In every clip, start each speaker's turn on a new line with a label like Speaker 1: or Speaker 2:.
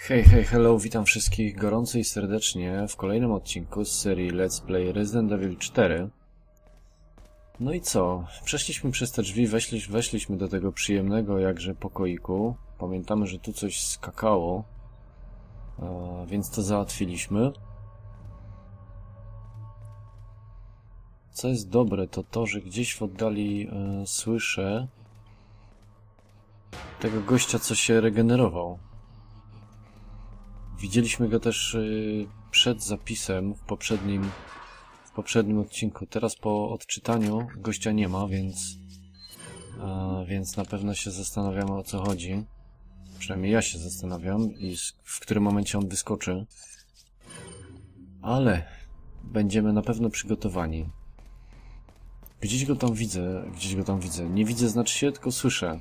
Speaker 1: Hej, hej, hello, witam wszystkich gorąco i serdecznie w kolejnym odcinku z serii Let's Play Resident Evil 4. No i co? Przeszliśmy przez te drzwi, weszli, weszliśmy do tego przyjemnego jakże pokoiku. Pamiętamy, że tu coś skakało, e, więc to załatwiliśmy. Co jest dobre, to to, że gdzieś w oddali e, słyszę tego gościa, co się regenerował. Widzieliśmy go też y, przed zapisem w poprzednim, w poprzednim odcinku. Teraz po odczytaniu gościa nie ma, więc, więc na pewno się zastanawiamy o co chodzi. Przynajmniej ja się zastanawiam i w którym momencie on wyskoczy. Ale będziemy na pewno przygotowani. Gdzieś go tam widzę, gdzieś go tam widzę. Nie widzę znaczy się, tylko słyszę.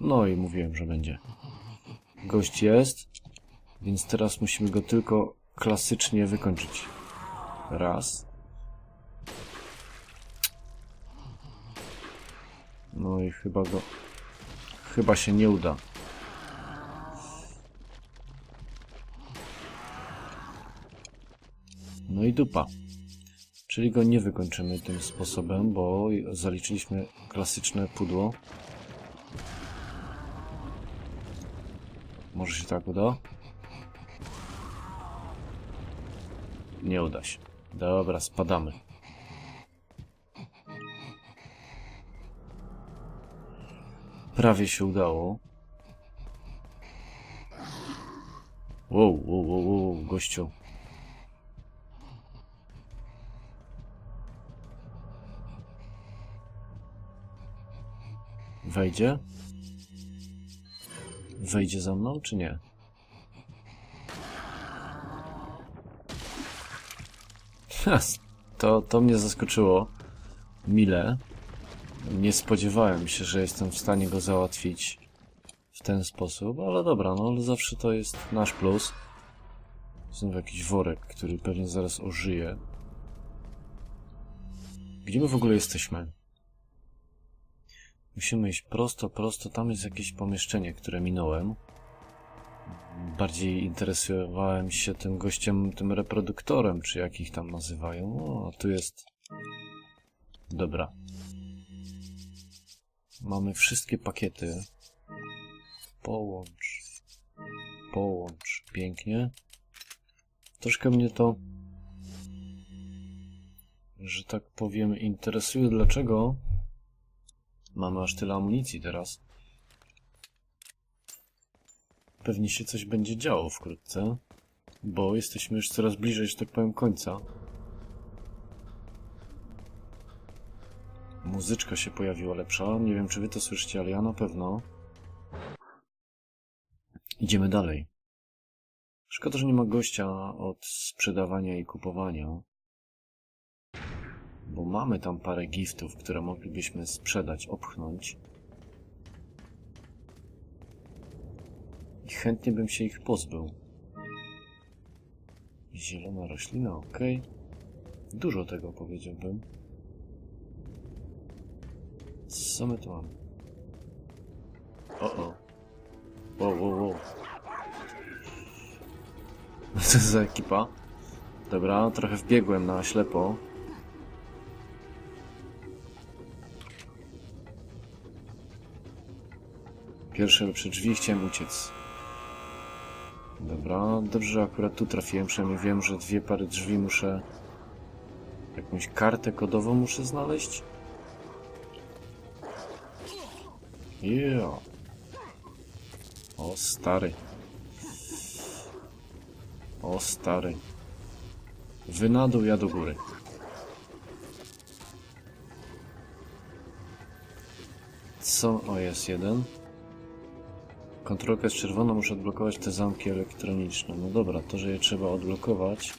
Speaker 1: No i mówiłem, że będzie. Gość jest, więc teraz musimy go tylko klasycznie wykończyć. Raz. No i chyba go... Chyba się nie uda. No i dupa. Czyli go nie wykończymy tym sposobem, bo zaliczyliśmy klasyczne pudło. Może się tak uda? Nie uda się. Dobra, spadamy. Prawie się udało. Wow, wow, wow, wow, gościu. Wejdzie? Wejdzie za mną, czy nie? To, to mnie zaskoczyło. Mile. Nie spodziewałem się, że jestem w stanie go załatwić w ten sposób, ale dobra, no ale zawsze to jest nasz plus. Znów jakiś worek, który pewnie zaraz ożyje. Gdzie my w ogóle jesteśmy? Musimy iść prosto, prosto. Tam jest jakieś pomieszczenie, które minąłem. Bardziej interesowałem się tym gościem, tym reproduktorem, czy jak ich tam nazywają. O, tu jest... Dobra. Mamy wszystkie pakiety. Połącz. Połącz. Pięknie. Troszkę mnie to, że tak powiem, interesuje, dlaczego Mamy aż tyle amunicji teraz. Pewnie się coś będzie działo wkrótce, bo jesteśmy już coraz bliżej, że tak powiem, końca. Muzyczka się pojawiła lepsza. Nie wiem, czy wy to słyszycie, ale ja na pewno. Idziemy dalej. Szkoda, że nie ma gościa od sprzedawania i kupowania bo mamy tam parę giftów, które moglibyśmy sprzedać, opchnąć. I chętnie bym się ich pozbył. Zielona roślina, ok. Dużo tego powiedziałbym. Co my tu mamy? O, o. Wow, wow, wow. Co za ekipa? Dobra, trochę wbiegłem na ślepo. Pierwsze lepsze drzwi, chciałem uciec. Dobra, dobrze, że akurat tu trafiłem, przynajmniej wiem, że dwie pary drzwi muszę... Jakąś kartę kodową muszę znaleźć? Yeah. O, stary. O, stary. Wy ja do góry. Co? O, jest jeden. Kontrolka jest czerwona, muszę odblokować te zamki elektroniczne. No dobra, to, że je trzeba odblokować.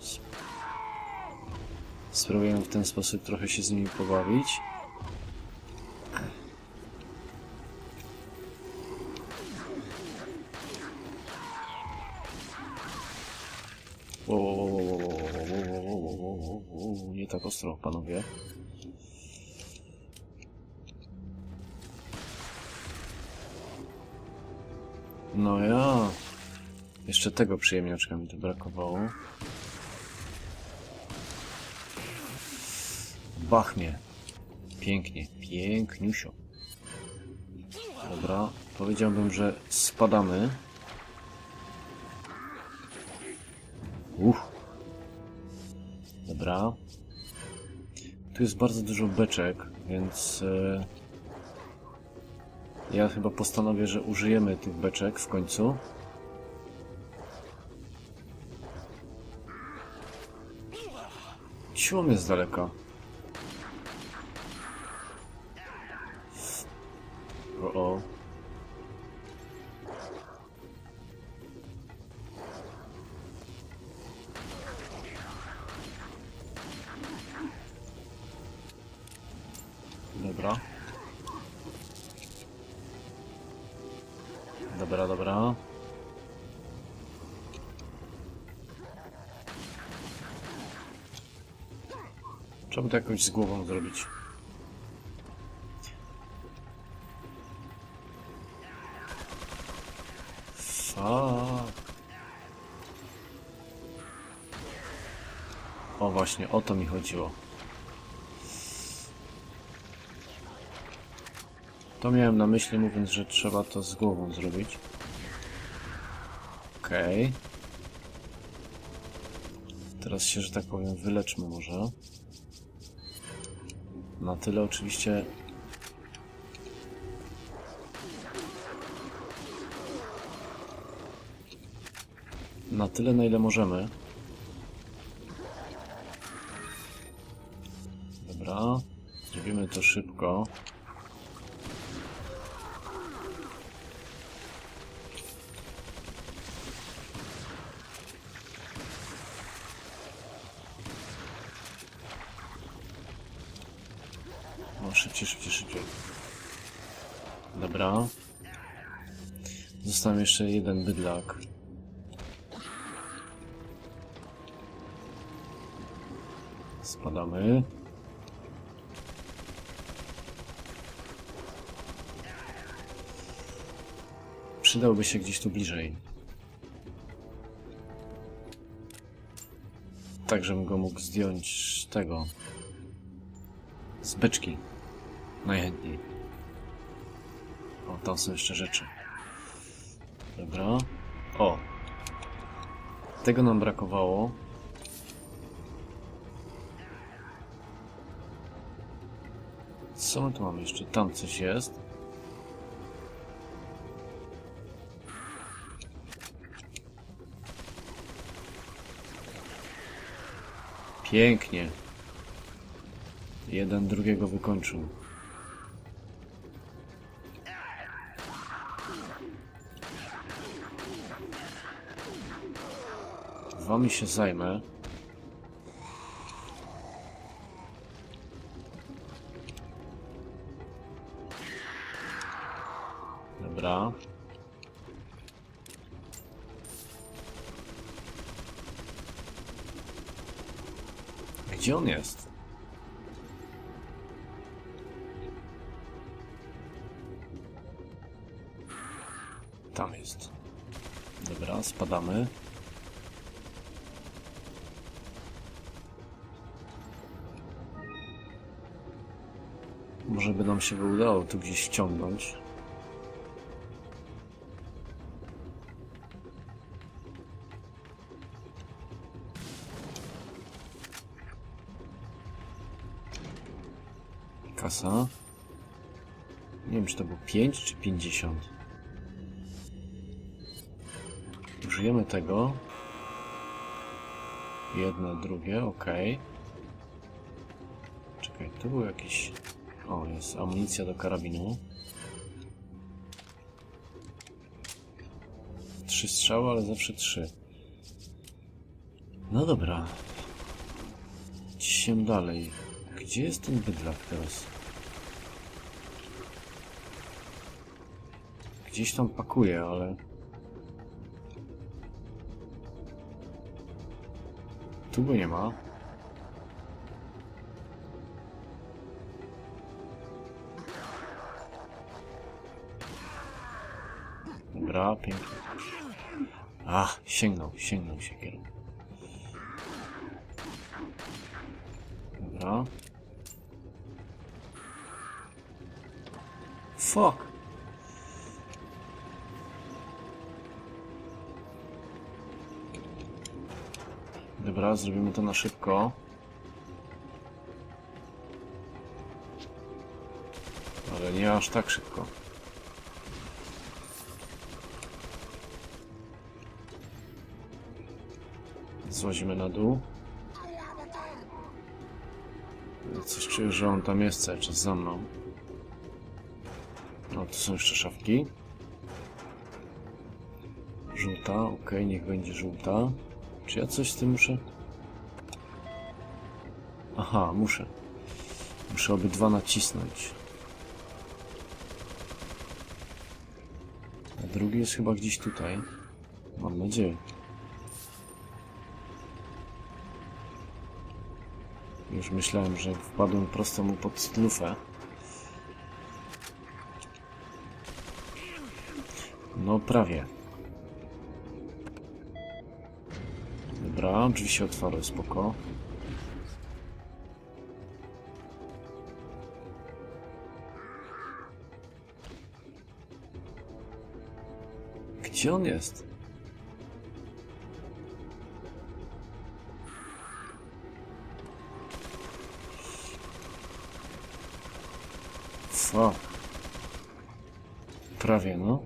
Speaker 1: S- Spróbuję w ten sposób trochę się z nimi pobawić. Ostro, panowie. No ja. Jeszcze tego przyjemniaczka mi tu brakowało. Bachnie. Pięknie, piękniusio. Dobra, powiedziałbym, że spadamy. Uff. Dobra. Tu jest bardzo dużo beczek, więc e, ja chyba postanowię, że użyjemy tych beczek w końcu. Siłą jest daleko. O, Dobra, dobra. Trzeba to jakoś z głową zrobić. O właśnie, o to mi chodziło. To miałem na myśli mówiąc, że trzeba to z głową zrobić. Okej. Teraz się, że tak powiem, wyleczmy może. Na tyle oczywiście... Na tyle, na ile możemy. Dobra. Zrobimy to szybko. No, szybciej, szybciej, szybciej. Dobra. Został jeszcze jeden bydlak. Spadamy. Przydałby się gdzieś tu bliżej. Tak, żebym go mógł zdjąć z tego. Z beczki. Najchętniej. O, tam są jeszcze rzeczy. Dobra. O! Tego nam brakowało. Co my tu mamy jeszcze? Tam coś jest. Pięknie. Jeden drugiego wykończył. Wami się zajmę. Dobra. Gdzie on jest? Tam jest. Dobra, spadamy. Może by nam się udało tu gdzieś ściągnąć. Kasa. Nie wiem, czy to było 5 czy 50. Użyjemy tego. Jedno, drugie, ok. Czekaj, tu był jakiś... O, jest amunicja do karabinu. Trzy strzały, ale zawsze trzy. No dobra. Ciśniemy dalej. Gdzie jest ten bydlak teraz? Gdzieś tam pakuje, ale... Tu go nie ma. Dobra, pięknie. A, sięgnął, sięgnął siekierą. Dobra. Fuck! Dobra, zrobimy to na szybko. Ale nie aż tak szybko. Złazimy na dół. Coś czuję, że on tam jest cały czas za mną. No, tu są jeszcze szafki. Żółta, ok, niech będzie żółta. Czy ja coś z tym muszę? Aha, muszę. Muszę obydwa nacisnąć. A drugi jest chyba gdzieś tutaj. Mam nadzieję. Już myślałem, że wpadłem prosto mu pod lufę. No prawie. Dobra, drzwi się otwarły, spoko. Gdzie on jest? Fuck. Prawie, no.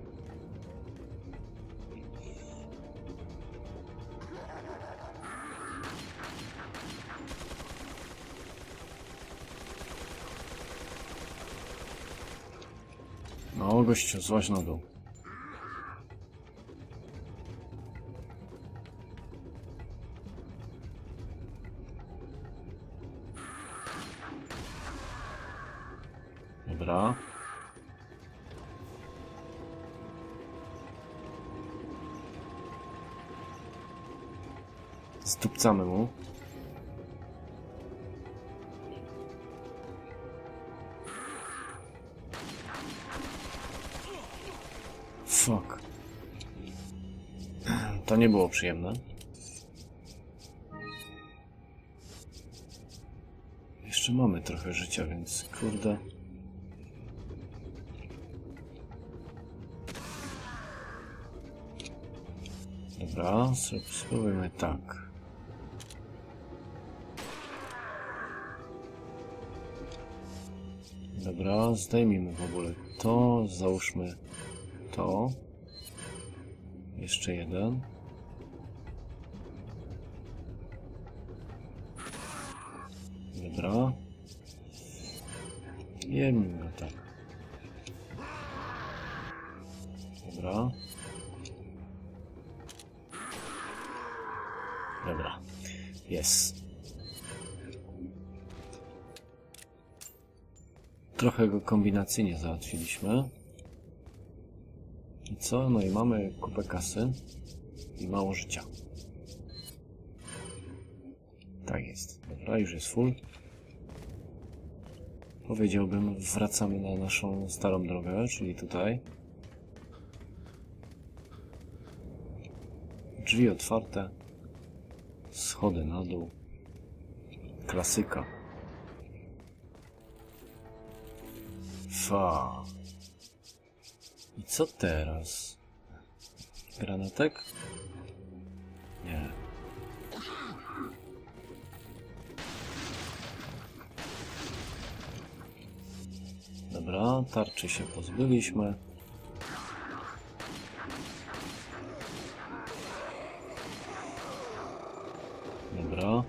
Speaker 1: No, gościu, złaź na dół. Zdupcamy mu. Fuck. To nie było przyjemne. Jeszcze mamy trochę życia, więc kurde. Dobra, sp- spróbujmy tak. Dobra, zdejmijmy w ogóle to, załóżmy to. Jeszcze jeden. Dobra. Jemmy go tak. Dobra. Dobra. Jest. Trochę go kombinacyjnie załatwiliśmy. I co? No i mamy kupę kasy i mało życia. Tak jest. Dobra, już jest full. Powiedziałbym, wracamy na naszą starą drogę, czyli tutaj. Drzwi otwarte. Schody na dół. Klasyka. Fa. I co teraz? Granatek? Nie. Dobra, tarczy się pozbyliśmy. Dobra.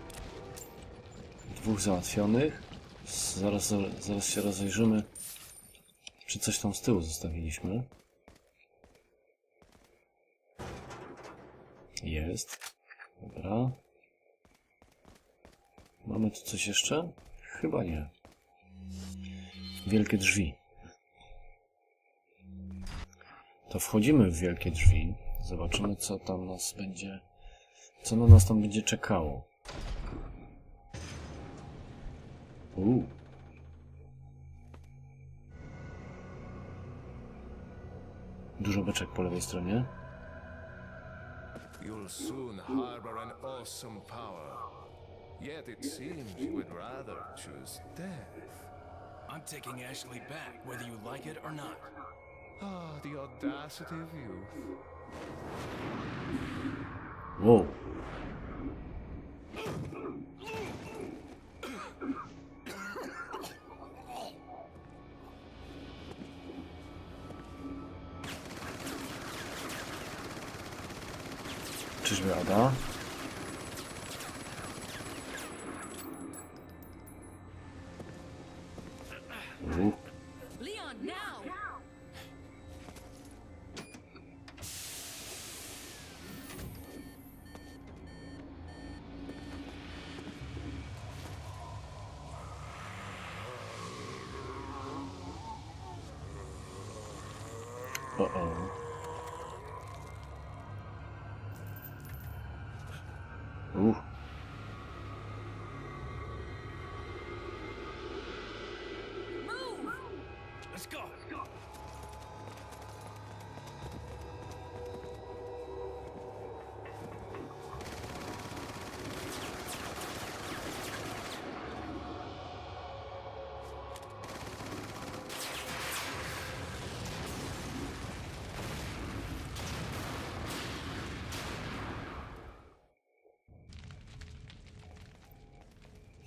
Speaker 1: Dwóch załatwionych. Zaraz, zaraz się rozejrzymy, czy coś tam z tyłu zostawiliśmy. Jest. Dobra. Mamy tu coś jeszcze? Chyba nie. Wielkie drzwi. To wchodzimy w wielkie drzwi. Zobaczymy, co tam nas będzie... Co na nas tam będzie czekało. Uuu. Dużo beczek po lewej stronie.
Speaker 2: You'll soon harbor an awesome power. Yet it seems you would rather choose death.
Speaker 3: I'm taking Ashley back, whether you like it or not.
Speaker 2: Ah, the audacity of youth.
Speaker 1: Wow. Czyżby Ada?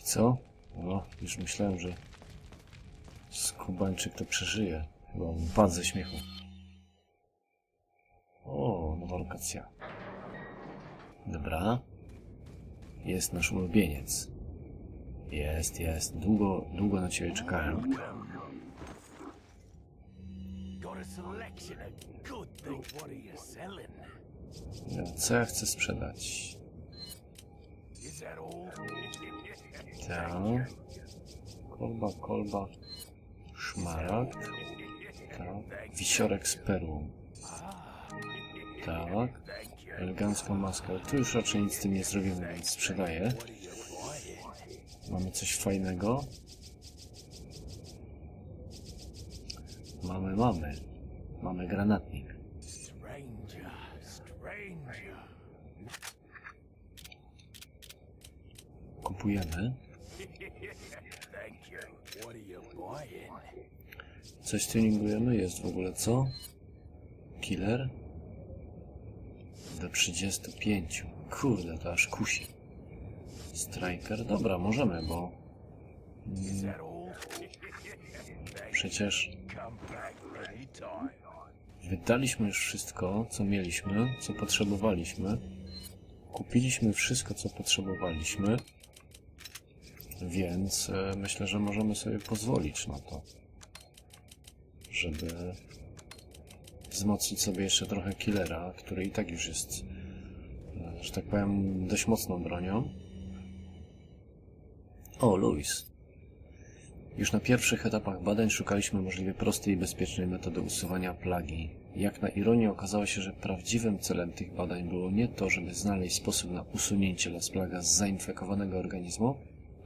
Speaker 1: Co? No, już myślałem, że skubańczyk to przeżyje. Chyba padł ze śmiechu. O, nowa lokacja. Dobra. Jest nasz ulubieniec. Jest, jest. Długo, długo na ciebie czekałem. Co ja chcę sprzedać? Kolba, kolba. Szmaragd. Tak. Wisiorek z perłą. Tak. Elegancka maska. Tu już raczej nic z tym nie zrobimy, więc sprzedaję. Mamy coś fajnego. Mamy, mamy. Mamy granatnik. Kupujemy. Coś tuningujemy. Jest w ogóle co? Killer? Do 35. Kurde, to aż kusi. Striker? Dobra, możemy, bo
Speaker 3: all?
Speaker 1: przecież wydaliśmy już wszystko, co mieliśmy, co potrzebowaliśmy. Kupiliśmy wszystko, co potrzebowaliśmy. Więc e, myślę, że możemy sobie pozwolić na to, żeby wzmocnić sobie jeszcze trochę killera, który i tak już jest, e, że tak powiem, dość mocną bronią. O, Louis. Już na pierwszych etapach badań szukaliśmy możliwie prostej i bezpiecznej metody usuwania plagi. Jak na ironię okazało się, że prawdziwym celem tych badań było nie to, żeby znaleźć sposób na usunięcie Las Plaga z zainfekowanego organizmu,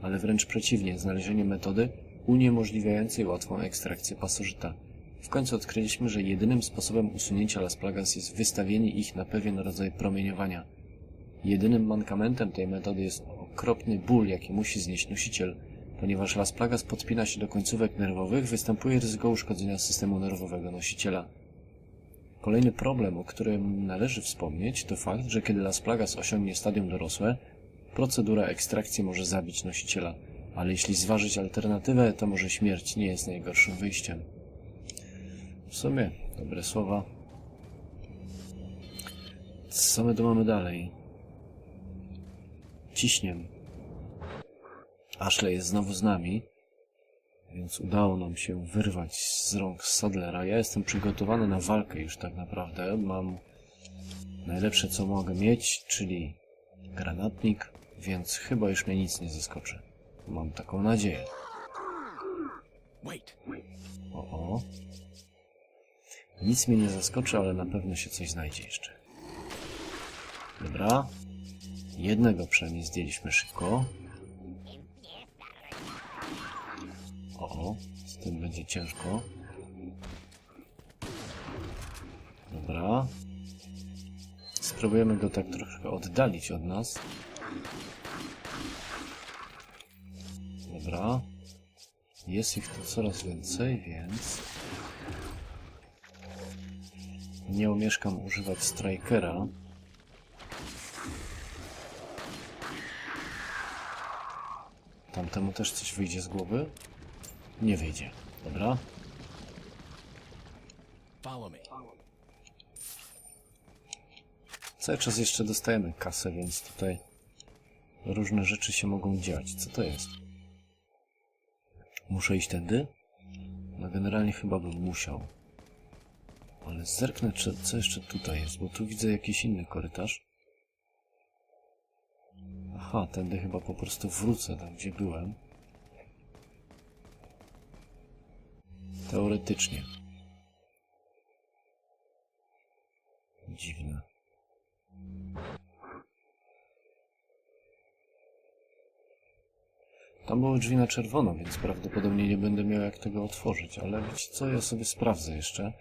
Speaker 1: ale wręcz przeciwnie, znalezienie metody uniemożliwiającej łatwą ekstrakcję pasożyta. W końcu odkryliśmy, że jedynym sposobem usunięcia Las Plagas jest wystawienie ich na pewien rodzaj promieniowania. Jedynym mankamentem tej metody jest okropny ból, jaki musi znieść nosiciel. Ponieważ Las Plagas podpina się do końcówek nerwowych, występuje ryzyko uszkodzenia systemu nerwowego nosiciela. Kolejny problem, o którym należy wspomnieć, to fakt, że kiedy Las Plagas osiągnie stadium dorosłe, procedura ekstrakcji może zabić nosiciela, ale jeśli zważyć alternatywę, to może śmierć nie jest najgorszym wyjściem. W sumie, dobre słowa. Co my tu mamy dalej? Ciśniem. Ashley jest znowu z nami, więc udało nam się wyrwać z rąk Sadlera. Ja jestem przygotowany na walkę już tak naprawdę. Mam najlepsze co mogę mieć, czyli granatnik, więc chyba już mnie nic nie zaskoczy. Mam taką nadzieję. O, o. Nic mnie nie zaskoczy, ale na pewno się coś znajdzie jeszcze. Dobra. Jednego przynajmniej zdjęliśmy szybko. O, o. Z tym będzie ciężko. Dobra. Spróbujemy go tak trochę oddalić od nas. Dobra. Jest ich tu coraz więcej, więc... Nie omieszkam używać strikera. Tamtemu też coś wyjdzie z głowy? Nie wyjdzie. Dobra.
Speaker 3: Follow me.
Speaker 1: Cały czas jeszcze dostajemy kasę, więc tutaj różne rzeczy się mogą dziać. Co to jest? Muszę iść tędy? No generalnie chyba bym musiał. Ale zerknę, co jeszcze tutaj jest, bo tu widzę jakiś inny korytarz. Aha, tędy chyba po prostu wrócę tam, gdzie byłem. Teoretycznie. Dziwne. Tam były drzwi na czerwono, więc prawdopodobnie nie będę miał jak tego otworzyć, ale wiecie co, ja sobie sprawdzę jeszcze.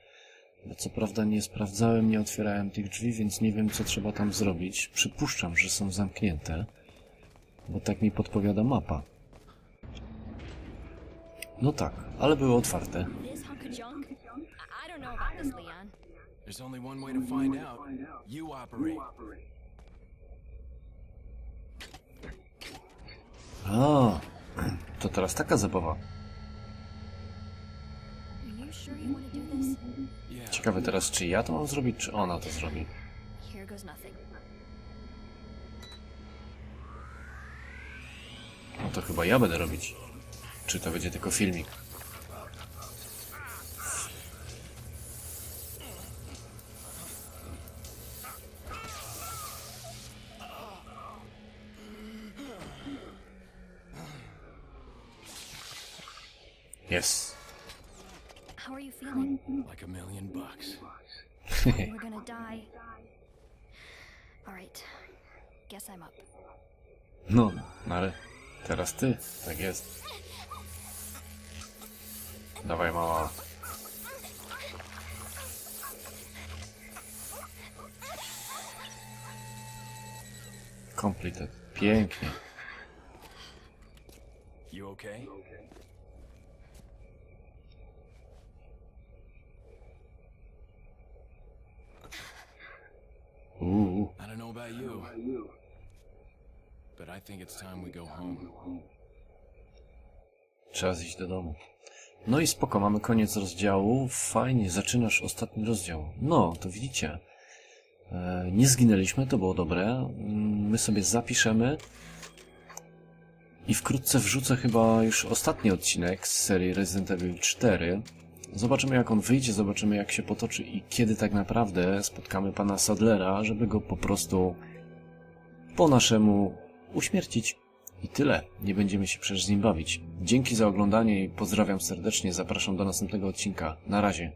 Speaker 1: Bo co prawda nie sprawdzałem, nie otwierałem tych drzwi, więc nie wiem co trzeba tam zrobić. Przypuszczam, że są zamknięte, bo tak mi podpowiada mapa. No tak, ale były otwarte.
Speaker 3: There's only one way to find out. You operate.
Speaker 1: A, to teraz taka zabawa. Ciekawe teraz, czy ja to mam zrobić, czy ona to zrobi. No to chyba ja będę robić. Czy to będzie tylko filmik? Yes.
Speaker 4: How are you feeling?
Speaker 3: Like a million bucks.
Speaker 4: We're gonna die. All right. Guess I'm up.
Speaker 1: No, no ale teraz ty. Tak jest. Dawaj mała. Completed. Pięknie.
Speaker 3: You okay? About you, but I think it's time we go home.
Speaker 1: Czas iść do domu. No i spoko, mamy koniec rozdziału. Fajnie, zaczynasz ostatni rozdział. No, to widzicie. E, nie zginęliśmy, to było dobre. Mm, My sobie zapiszemy. I wkrótce wrzucę chyba już ostatni odcinek z serii Resident Evil 4. Zobaczymy jak on wyjdzie, zobaczymy jak się potoczy i kiedy tak naprawdę spotkamy pana Sadlera, żeby go po prostu po naszemu uśmiercić. I tyle. Nie będziemy się przecież z nim bawić. Dzięki za oglądanie i pozdrawiam serdecznie. Zapraszam do następnego odcinka. Na razie.